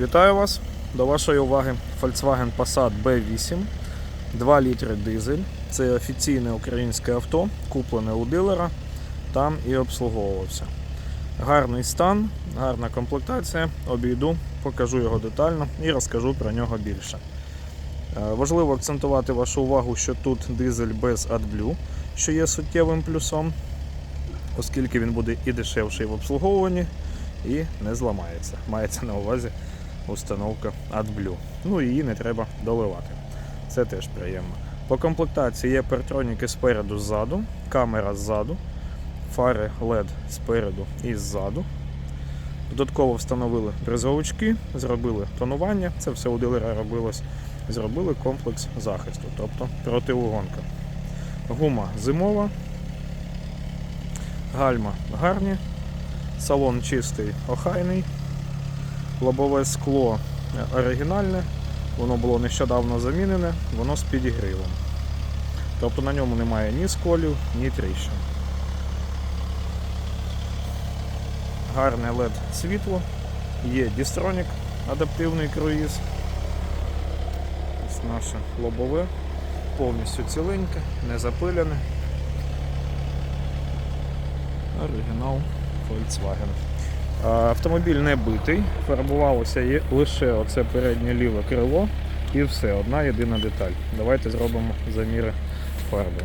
Вітаю вас! До вашої уваги Volkswagen Passat B8, 2 літри дизель. Це офіційне українське авто, куплене у дилера, там і обслуговувався. Гарний стан, гарна комплектація. Обійду, покажу його детально і розкажу про нього більше. Е, Важливо акцентувати вашу увагу, що тут дизель без AdBlue, що є суттєвим плюсом, оскільки він буде і дешевший в обслуговуванні, і не зламається. Мається на увазі установка AdBlue. Ну її не треба доливати. Це теж приємно. По комплектації є партроніки спереду ззаду, камера ззаду, фари LED спереду і ззаду. Додатково встановили бризовички, зробили тонування, це все у дилера робилось. Зробили комплекс захисту, тобто протиугонка. Гума зимова, гальма гарні, салон чистий, охайний, лобове скло оригінальне, воно було нещодавно замінене, воно з підігрівом. Тобто на ньому немає ні сколів, ні тріщин. Гарне LED світло, є дістронік, адаптивний круїз. Ось наше лобове, повністю ціленьке, не запилене. Оригінал Volkswagen. А, Автомобіль не битий, фарбувалося лише оце переднє ліве крило і все, одна єдина деталь. Давайте зробимо заміри фарби.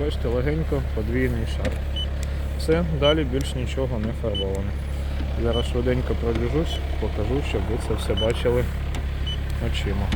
Бачите, легенько подвійний шар. Все, далі більш нічого не фарбовано. Зараз швиденько пробіжусь, покажу, щоб ви це все бачили очима.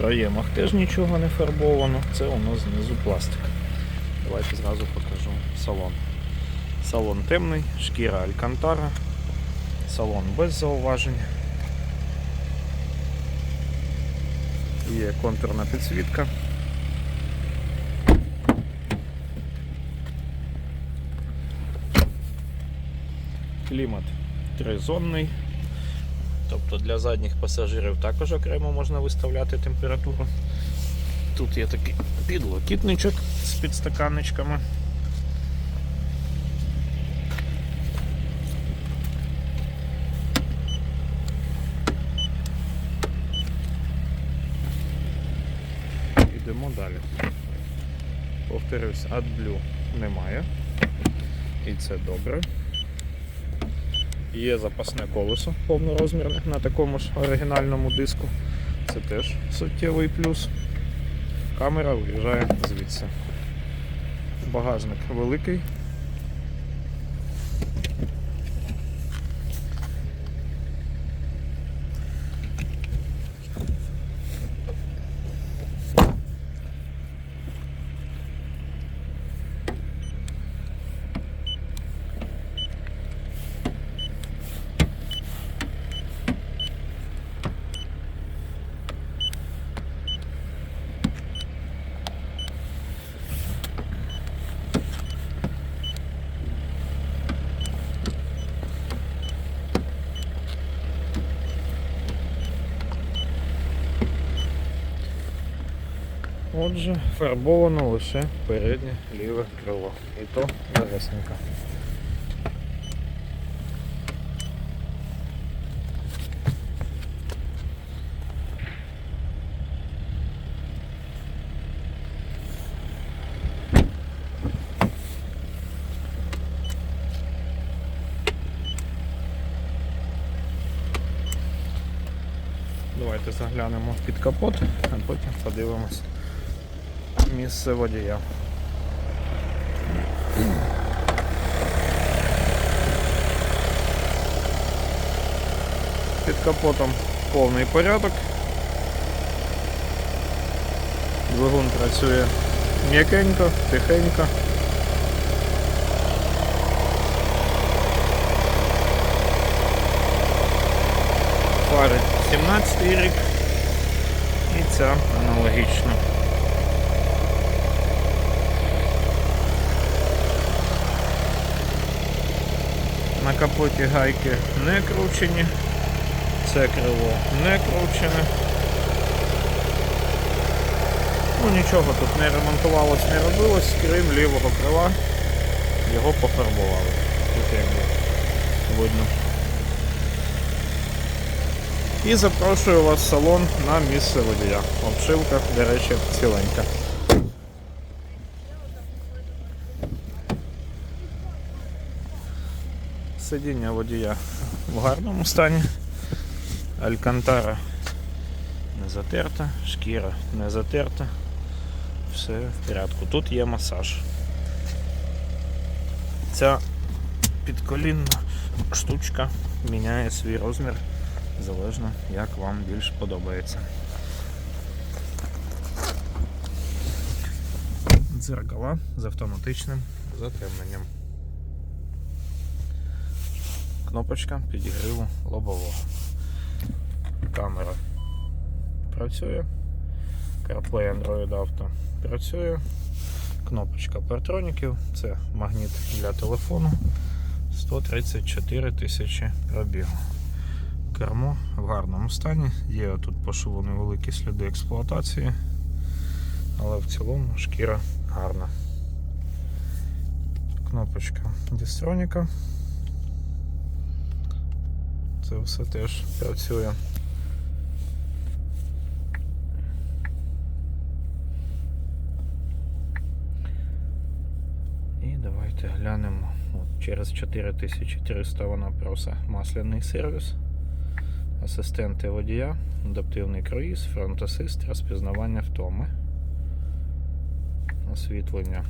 Проємах теж нічого не фарбовано, це у нас знизу пластик. Давайте зразу покажу салон. Салон темний, шкіра Алькантара, салон без зауважень. Є контурна підсвітка. Клімат тризонний. Тобто для задніх пасажирів також окремо можна виставляти температуру. Тут є такий підлокітничок з підстаканничками. Йдемо далі. Повторюсь, AdBlue немає. І це добре. Є запасне колесо повнорозмірне на такому ж оригінальному диску. Це теж суттєвий плюс. Камера виїжджає звідси. Багажник великий. Отже, фарбовано лише переднє ліве крило. І то легесенько. Давайте заглянемо під капот, а потім подивимось місце водія. Під капотом повний порядок. Двигун працює м'якенько, тихенько. пари 17 рік і ця аналогічно На капоті гайки не кручені. Це крило не кручене. Ну нічого тут не ремонтувалось, не робилось, крім лівого крила. Його пофарбували. Тут якби видно. І запрошую вас в салон на місце водія. Обшивка, до речі, ціленька. Сидіння водія в гарному стані. Алькантара не затерта, шкіра не затерта. Все в порядку. Тут є масаж. Ця підколінна штучка міняє свій розмір залежно як вам більш подобається. Дзеркала з автоматичним затемненням. Кнопочка підігріву лобового. Камера працює. CarPlay Android Auto працює. Кнопочка партроніків, це магніт для телефону. 134 тисячі пробігу. Кермо в гарному стані. Є тут по шву невеликі сліди експлуатації, але в цілому шкіра гарна. Кнопочка дістроніка. Це все теж працює. І давайте глянемо. От через 4300 вона просить масляний сервіс асистенти водія, адаптивний круїз, фронт асист, розпізнавання втоми, освітлення,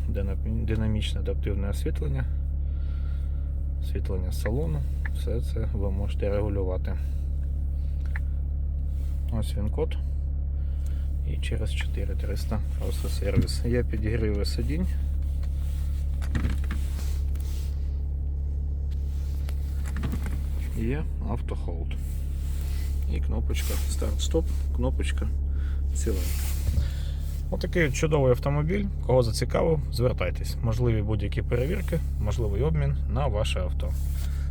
динамічне адаптивне освітлення, освітлення салону. Все це ви можете регулювати. Ось він код. І через 4300 просто сервіс. Є підігріви сидінь. Є автохолд. І кнопочка старт-стоп, кнопочка ціленька. Отакий от чудовий автомобіль. Кого зацікавив, звертайтесь. Можливі будь-які перевірки, можливий обмін на ваше авто.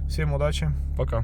Всім удачі, пока.